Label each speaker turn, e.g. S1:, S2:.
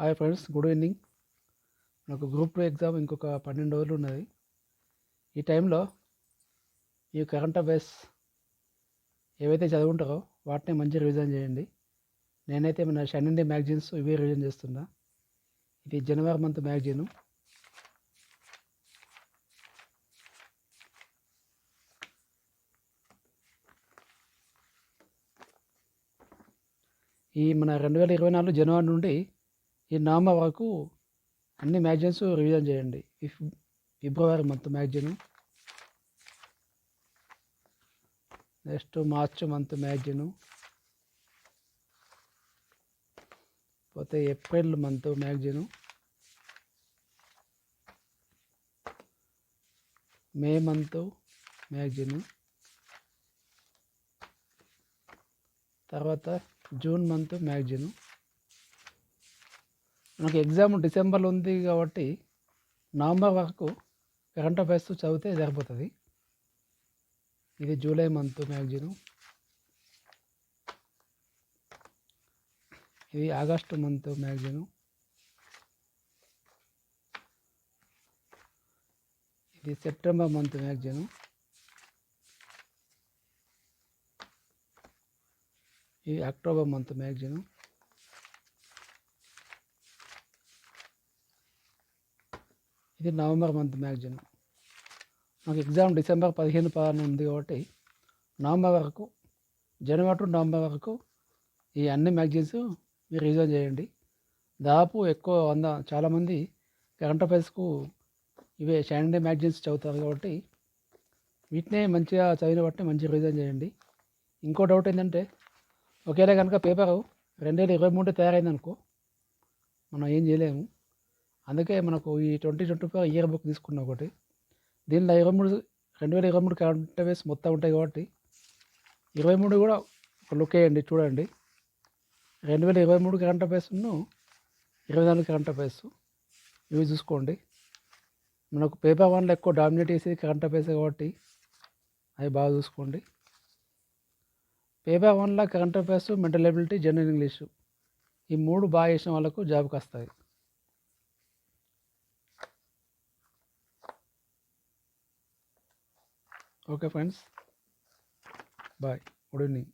S1: Hi friends good evening నాకు group two exam ఇంకొక పన్నెండు రోజులు ఉన్నది. ఈ టైంలో ఈ కరెంట్ అఫైర్స్ ఏవైతే చదువుకుంటారో వాటిని మంచిగా రివిజన్ చేయండి. నేనైతే మన షన్ ఇండియా మ్యాగజైన్స్ ఇవే రివిజన్ చేస్తున్నా. ఇది జనవరి మంత్ మ్యాగజైను ఈ మన రెండు వేల ఇరవై నాలుగు జనవరి నుండి ఈ నవంబర్ వరకు అన్ని మ్యాగజైన్స్ రివిజన్ చేయండి. ఈ February month magazine. Next March month magazine. పోతే April month magazine. May month magazine. తర్వాత జూన్ మంత్ మ్యాగజైన్. మనకి ఎగ్జామ్ డిసెంబర్లో ఉంది కాబట్టి నవంబర్ వరకు కరెంట్ అఫైర్స్ చదివితే సరిపోతుంది. ఇది జూలై మంత్ మ్యాగజైన్. ఇది ఆగస్టు మంత్ మ్యాగజైన్. ఇది సెప్టెంబర్ మంత్ మ్యాగజైన్. ఇది అక్టోబర్ మంత్ మ్యాగజైన్. ఇది నవంబర్ మంత్ మ్యాగజైన్. నాకు ఎగ్జామ్ డిసెంబర్ పదిహేను పదహారు ఉంది కాబట్టి నవంబర్ వరకు జనవరి టు నవంబర్ వరకు ఈ అన్ని మ్యాగజైన్స్ మీరు రీజన్ చేయండి. దాదాపు ఎక్కువ వంద చాలామంది కరెంట్ అఫైర్స్కు ఇవే షాండే మ్యాగజైన్స్ చదువుతారు కాబట్టి వీటినే మంచిగా చదివిన బట్టి మంచిగా రీజన్ చేయండి. ఇంకో డౌట్ ఏంటంటే ఒకవేళ కనుక పేపరు రెండు వేల ఇరవై మూడు తయారైంది అనుకో మనం ఏం చేయలేము. అందుకే మనకు ఈ twenty twenty four year book తీసుకున్న ఒకటి. దీనిలో ఇరవై మూడు రెండు వేల ఇరవై మూడు కరెంట్ అఫైర్స్ మొత్తం ఉంటాయి కాబట్టి ఇరవై మూడు కూడా ఒక లుక్ వేయండి చూడండి. రెండు వేల ఇరవై మూడు కరెంట్ అఫైర్స్ను ఇరవై నాలుగు కరెంట్ అఫైర్స్ ఇవి చూసుకోండి. మనకు పేపర్ వన్లో ఎక్కువ డామినేట్ చేసేది కరెంట్ అఫైర్స్ కాబట్టి అవి బాగా చూసుకోండి. పేపర్ వన్లో current affairs mental ability general English ఈ మూడు బాగా చేసిన వాళ్ళకు జాబ్కి వస్తాయి okay friends bye good evening